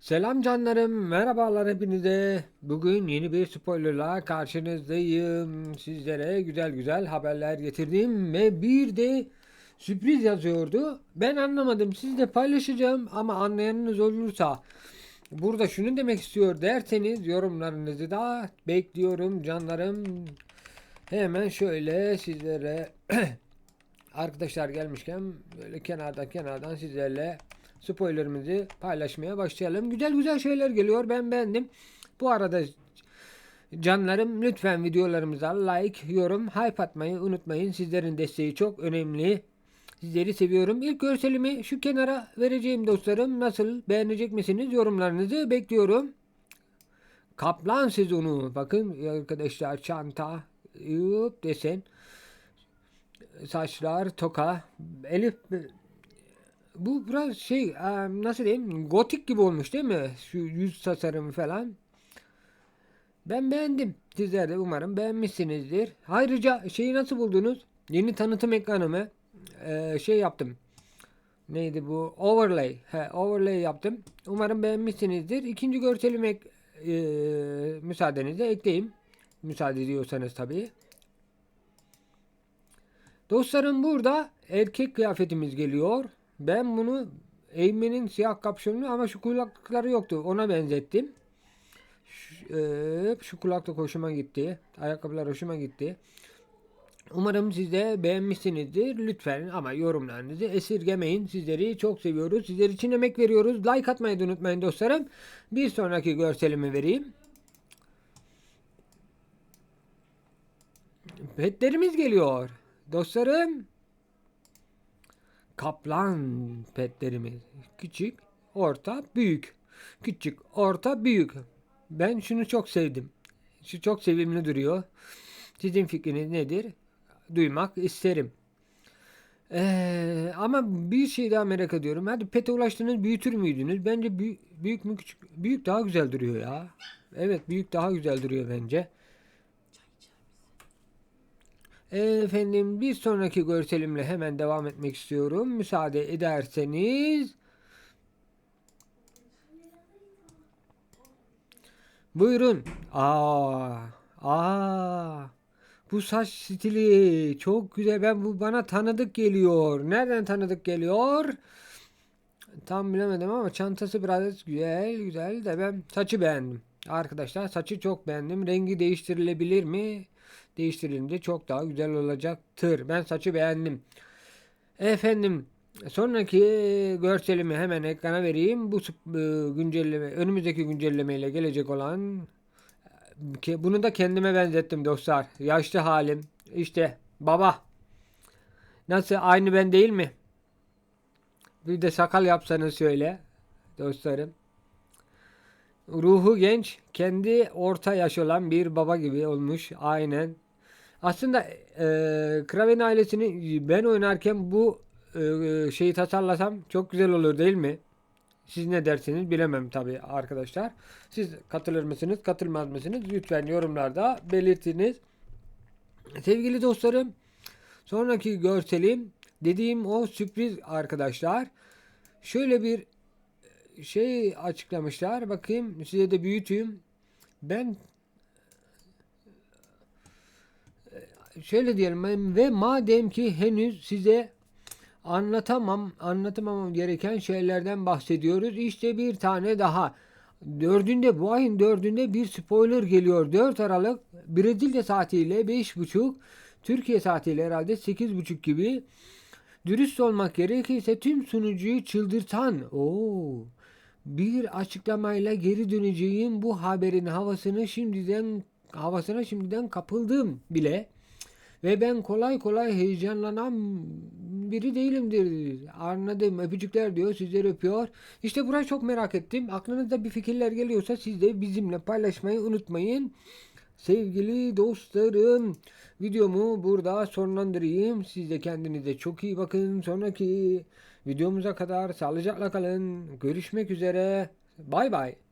Selam canlarım, merhabalar hepinize. Bugün yeni bir spoilerla karşınızdayım. Sizlere güzel güzel haberler getirdim ve bir de sürpriz yazıyordu. Ben anlamadım, sizle paylaşacağım ama anlayanınız olursa burada şunu demek istiyor derseniz yorumlarınızı da bekliyorum canlarım. Hemen şöyle sizlere arkadaşlar gelmişken böyle kenardan kenardan sizlerle spoilerimizi paylaşmaya başlayalım. Güzel güzel şeyler geliyor. Ben beğendim. Bu arada canlarım lütfen videolarımıza like, yorum, hype atmayı unutmayın. Sizlerin desteği çok önemli. Sizleri seviyorum. İlk görselimi şu kenara vereceğim dostlarım. Nasıl beğenecek misiniz? Yorumlarınızı bekliyorum. Kaplan sezonu. Bakın arkadaşlar çanta, yup desen, saçlar, toka, Elif bu biraz şey nasıl diyeyim gotik gibi olmuş değil mi? Şu yüz tasarımı falan. Ben beğendim. Sizler de umarım beğenmişsinizdir. Ayrıca şeyi nasıl buldunuz? Yeni tanıtım ekranımı e, şey yaptım. Neydi bu? Overlay. He, overlay yaptım. Umarım beğenmişsinizdir. İkinci görselimi ek, e, müsaadenizle ekleyeyim. Müsaade ediyorsanız tabii. Dostlarım burada erkek kıyafetimiz geliyor. Ben bunu Eymen'in siyah kapşonlu ama şu kulakları yoktu. Ona benzettim. Şu, e, şu kulaklık hoşuma gitti. Ayakkabılar hoşuma gitti. Umarım siz de beğenmişsinizdir. Lütfen ama yorumlarınızı esirgemeyin. Sizleri çok seviyoruz. Sizler için emek veriyoruz. Like atmayı da unutmayın dostlarım. Bir sonraki görselimi vereyim. Petlerimiz geliyor. Dostlarım. Kaplan petlerimiz. Küçük, orta, büyük. Küçük, orta, büyük. Ben şunu çok sevdim. Şu çok sevimli duruyor. Sizin fikriniz nedir? Duymak isterim. Ee, ama bir şey daha merak ediyorum. Hadi pete ulaştınız büyütür müydünüz? Bence büyük, büyük mü küçük? Büyük daha güzel duruyor ya. Evet büyük daha güzel duruyor bence. Efendim bir sonraki görselimle hemen devam etmek istiyorum. Müsaade ederseniz. Buyurun. Aa, aa. Bu saç stili çok güzel. Ben bu bana tanıdık geliyor. Nereden tanıdık geliyor? Tam bilemedim ama çantası biraz güzel güzel de ben saçı beğendim. Arkadaşlar saçı çok beğendim. Rengi değiştirilebilir mi? Değiştirilince çok daha güzel olacaktır. Ben saçı beğendim. Efendim sonraki görselimi hemen ekrana vereyim. Bu e, güncelleme önümüzdeki güncellemeyle gelecek olan ki bunu da kendime benzettim dostlar. Yaşlı halim. İşte baba. Nasıl aynı ben değil mi? Bir de sakal yapsanız şöyle dostlarım. Ruhu genç, kendi orta yaş olan bir baba gibi olmuş. Aynen. Aslında e, Kraven ailesini ben oynarken bu e, şeyi tasarlasam çok güzel olur değil mi? Siz ne dersiniz bilemem tabi arkadaşlar. Siz katılır mısınız, katılmaz mısınız? Lütfen yorumlarda belirtiniz. Sevgili dostlarım, sonraki görselim dediğim o sürpriz arkadaşlar. Şöyle bir şey açıklamışlar. Bakayım size de büyüteyim. Ben şöyle diyelim ve madem ki henüz size anlatamam anlatamam gereken şeylerden bahsediyoruz. İşte bir tane daha. Dördünde bu ayın dördünde bir spoiler geliyor. 4 Aralık Brezilya saatiyle 5.30 Türkiye saatiyle herhalde 8.30 gibi dürüst olmak gerekirse tüm sunucuyu çıldırtan o bir açıklamayla geri döneceğim bu haberin havasını şimdiden havasına şimdiden kapıldım bile. Ve ben kolay kolay heyecanlanan biri değilimdir. Anladım. Öpücükler diyor. Sizleri öpüyor. İşte burayı çok merak ettim. Aklınızda bir fikirler geliyorsa siz de bizimle paylaşmayı unutmayın. Sevgili dostlarım videomu burada sonlandırayım. Siz de kendinize çok iyi bakın. Sonraki videomuza kadar sağlıcakla kalın. Görüşmek üzere. Bay bay.